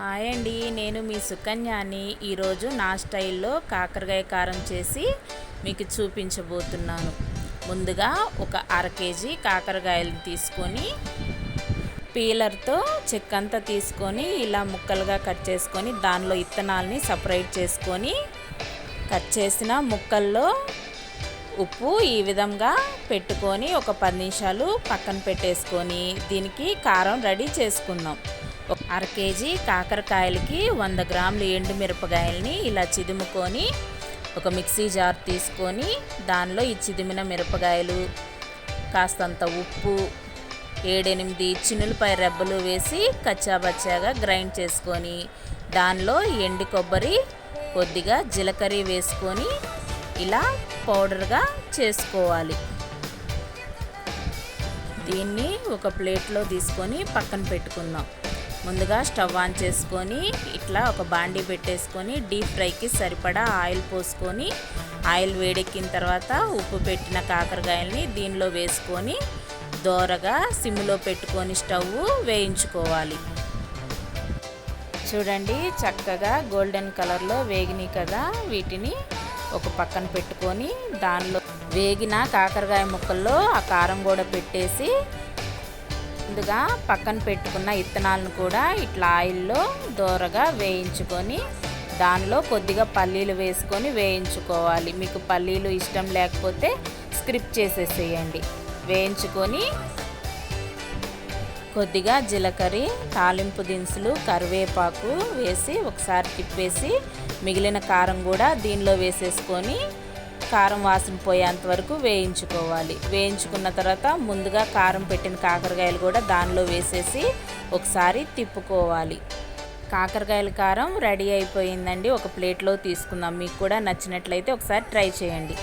Hi అండి నేను మీ సుకన్యాని. ఈరోజు నా స్టైల్లో కాకరకాయ కారం చేసి మీకు చూపించబోతున్నాను. ముందుగా ఒక అర కేజీ కాకరకాయలు తీసుకొని పీలర్తో చెక్కంతా తీసుకొని ఇలా ముక్కలుగా కట్ చేసుకొని దానిలో ఇత్తనాలని సపరేట్ చేసుకొని కట్ చేసిన ముక్కల్లో ఉప్పు ఈ విధంగా పెట్టుకొని ఒక పది నిమిషాలు పక్కన పెట్టేసుకొని దీనికి కారం రెడీ చేసుకుందాం. అర కేజీ కాకరకాయలకి వంద గ్రాములు ఎండు మిరపకాయలని ఇలా చిదుముకొని ఒక మిక్సీ జార్ తీసుకొని దానిలో ఈ చిదిమిన మిరపకాయలు కాస్తంత ఉప్పు ఏడెనిమిది చిన్నులపై రెబ్బలు వేసి కచ్చాబచ్చాగా గ్రైండ్ చేసుకొని దానిలో ఎండి కొబ్బరి కొద్దిగా జీలకర్ర వేసుకొని ఇలా పౌడర్గా చేసుకోవాలి. దీన్ని ఒక ప్లేట్లో తీసుకొని పక్కన పెట్టుకుందాం. ముందుగా స్టవ్ ఆన్ చేసుకొని ఇట్లా ఒక బాండీ పెట్టేసుకొని డీప్ ఫ్రైకి సరిపడా ఆయిల్ పోసుకొని ఆయిల్ వేడెక్కిన తర్వాత ఉప్పు పెట్టిన కాకరకాయల్ని దీనిలో వేసుకొని దోరగా సిమ్లో పెట్టుకొని స్టవ్ వేయించుకోవాలి. చూడండి చక్కగా గోల్డెన్ కలర్లో వేగినాయి కదా వీటిని. ఒక పక్కన పెట్టుకొని దానిలో వేగిన కాకరకాయ ముక్కల్లో ఆ కారం కూడా పెట్టేసి ముందుగా పక్కన పెట్టుకున్న ఇత్తనాలను కూడా ఇట్లా ఆయిల్లో దోరగా వేయించుకొని దానిలో కొద్దిగా పల్లీలు వేసుకొని వేయించుకోవాలి. మీకు పల్లీలు ఇష్టం లేకపోతే స్క్రిప్ చేసేసేయండి. వేయించుకొని కొద్దిగా జీలకర్ర తాలింపు దినుసులు కరివేపాకు వేసి ఒకసారి తిప్పేసి మిగిలిన కారం కూడా దీనిలో వేసేసుకొని కారం వాసన పోయేంత వరకు వేయించుకోవాలి. వేయించుకున్న తర్వాత ముందుగా కారం పెట్టిన కాకరకాయలు కూడా దానిలో వేసేసి ఒకసారి తిప్పుకోవాలి. కాకరకాయల కారం రెడీ అయిపోయిందండి. ఒక ప్లేట్లో తీసుకుందాం. మీకు కూడా నచ్చినట్లయితే ఒకసారి ట్రై చేయండి.